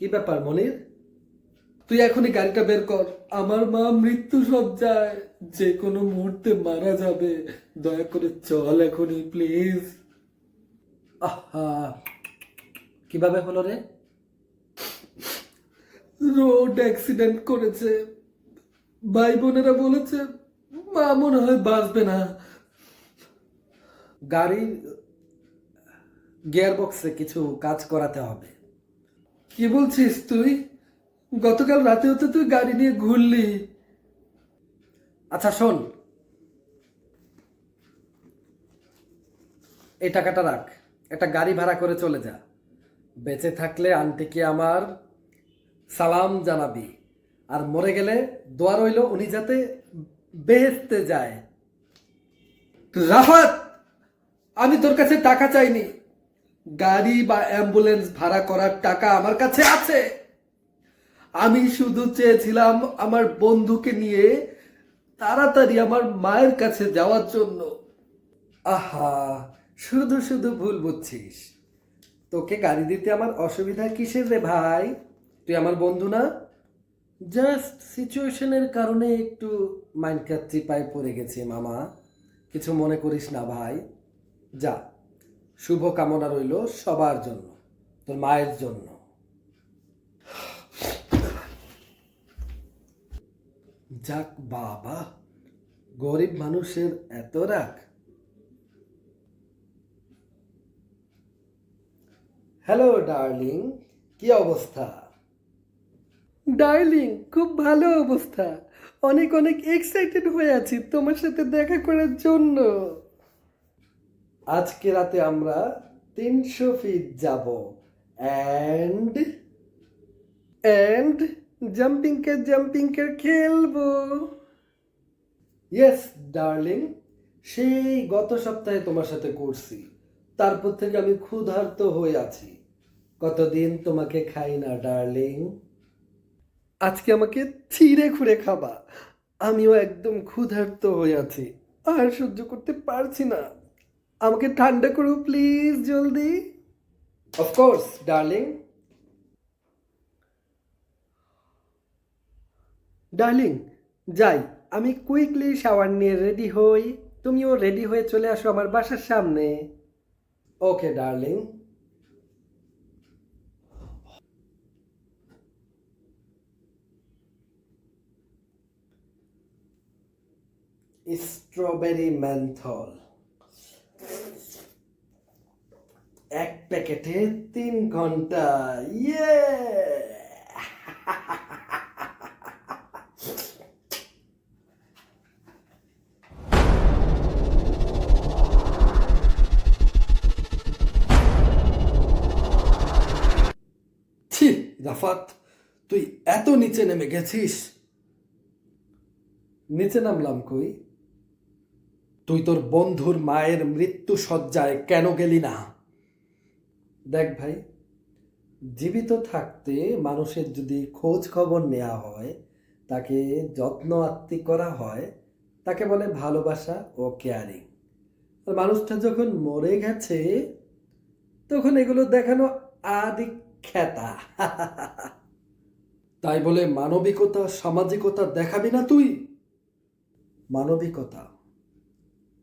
কি ব্যাপার, মনির? তুই এখনই গাড়িটা বের কর। আমার মা মৃত্যু সজ্জায় যে কোনো মুহূর্তে মারা যাবে। দয়া করে চল এখনই, প্লিজ। আহা। কীভাবে হলো রে? রোড অ্যাক্সিডেন্ট করেছে। ভাই বোনেরা বলেছে, মা মনে হয় বাঁচবে না। গাড়ির গিয়ার বক্সে কিছু কাজ করাতে হবে। কি বলছিস তুই? গতকাল রাতে হতে তুই গাড়ি নিয়ে ঘুরলি। আচ্ছা শোন। এই টাকাটা রাখ। একটা গাড়ি ভাড়া করে চলে যা। বেঁচে থাকলে আন্টিকে আমার সালাম জানাবি। আর মরে গেলে দোয়া রইল উনি যাতে বেহেস্তে যায়। রাফাত, আমি তোর কাছে টাকা চাইনি। গাড়ি বা অ্যাম্বুলেন্স ভাড়া করার টাকা আমার কাছে আছে। আমি শুধু চেয়েছিলাম আমার বন্ধুকে নিয়ে তাড়াতাড়ি আমার মায়ের কাছে যাওয়ার জন্য। আহা, শুধু শুধু ভুল বুঝছিস। তোকে গাড়ি দিতে আমার অসুবিধা কিসের রে ভাই? তুই আমার বন্ধু না? জাস্ট সিচুয়েশনের কারণে একটু মাইন্ড চিপায় পড়ে গেছি মামা। কিছু মনে করিস না ভাই। যা। শুভ কামনা রইল সবার জন্য, তোর মায়ের জন্য। যাক বাবা, গরিব মানুষের এত রাগ। হ্যালো ডার্লিং, কি অবস্থা? ডার্লিং, খুব ভালো অবস্থা। অনেক অনেক এক্সাইটেড হয়ে আছি তোমার সাথে দেখা করার জন্য। আজকে রাতে আমরা তিনশো ফিট যাব। অ্যান্ড অ্যান্ড জাম্পিং কে জাম্পিং কে খেলব। ইয়েস ডার্লিং সেই গত সপ্তাহে তোমার সাথে করছি। তারপর থেকে আমি ক্ষুধার্ত হয়ে আছি। কতদিন তোমাকে খাই না ডার্লিং আজকে আমাকে ছিঁড়ে খুঁড়ে খাবা। আমিও একদম ক্ষুধার্ত হয়ে আছি। আর সহ্য করতে পারছি না। আমাকে ঠান্ডা করো প্লিজ জলদি। অফকোর্স ডার্লিং ডার্লিং যাই, আমি কুইকলি শাওয়ার নিয়ে রেডি হই। তুমিও রেডি হয়ে চলে আসো আমার বাসার সামনে। ওকে ডার্লিং স্ট্রবেরি ম্যান্থল এক প্যাকেটে তিন ঘণ্টা। ইয়ে রাফাত, তুই এত নিচে নেমে গেছিস। নিচে নামলাম কই? তুই তোর বন্ধুর মায়ের মৃত্যু সজ্জায় কেন গেলি না? দেখ ভাই, জীবিত থাকতে মানুষের যদি খোঁজ খবর নেওয়া হয়, তাকে যত্ন আত্মি করা হয়, তাকে বলে ভালোবাসা ও কেয়ারিং আর মানুষটা যখন মরে গেছে, তখন এগুলো দেখানো আদি খ্যাতা তাই বলে মানবিকতা, সামাজিকতা দেখাবি না তুই? মানবিকতা,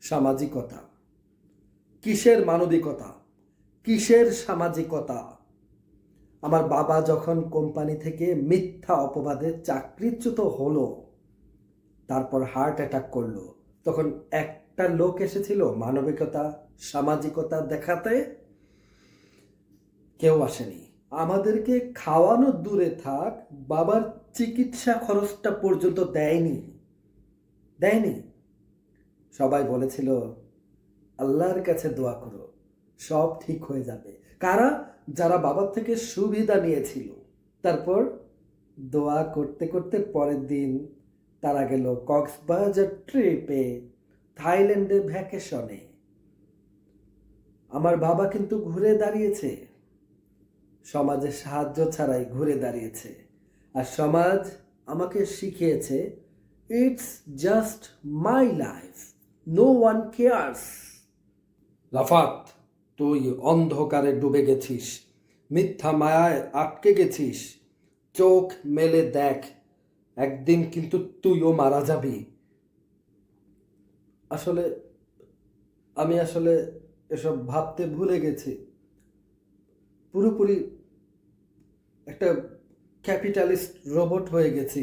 সামাজিকতা, কিসের মানবিকতা? কিসের সামাজিকতা? আমার বাবা যখন কোম্পানি থেকে মিথ্যা অপবাদে চাকরিচ্যুত হলো, তারপর হার্ট অ্যাটাক করল, তখন একটা লোক এসেছিল মানবিকতা, সামাজিকতা দেখাতে। কেউ আসেনি। আমাদেরকে খাওয়ানো দূরে থাক, বাবার চিকিৎসা খরচটা পর্যন্ত দেয়নি। দেয়নি। সবাই বলেছিল, আল্লাহর কাছে দোয়া করো। সব ঠিক হয়ে যাবে। কারা? যারা বাবার থেকে সুবিধা নিয়েছিল। তারপর দোয়া করতে করতে পরের দিন তারা গেল কক্সবাজার ট্রিপে, থাইল্যান্ডে ভ্যাকেশনে। আমার বাবা কিন্তু ঘুরে দাঁড়িয়েছে। সমাজের সাহায্য ছাড়াই ঘুরে দাঁড়িয়েছে। আর সমাজ আমাকে শিখিয়েছে it's just my life no one cares Rafat তুই অন্ধকারে ডুবে গেছিস, মিথ্যা মায়ায় আটকে গেছিস। চোখ মেলে দেখ, একদিন কিন্তু তুইও মারা যাবি। আসলে, আমি আসলে এসব ভাবতে ভুলে গেছি। পুরোপুরি একটা ক্যাপিটালিস্ট রোবট হয়ে গেছি।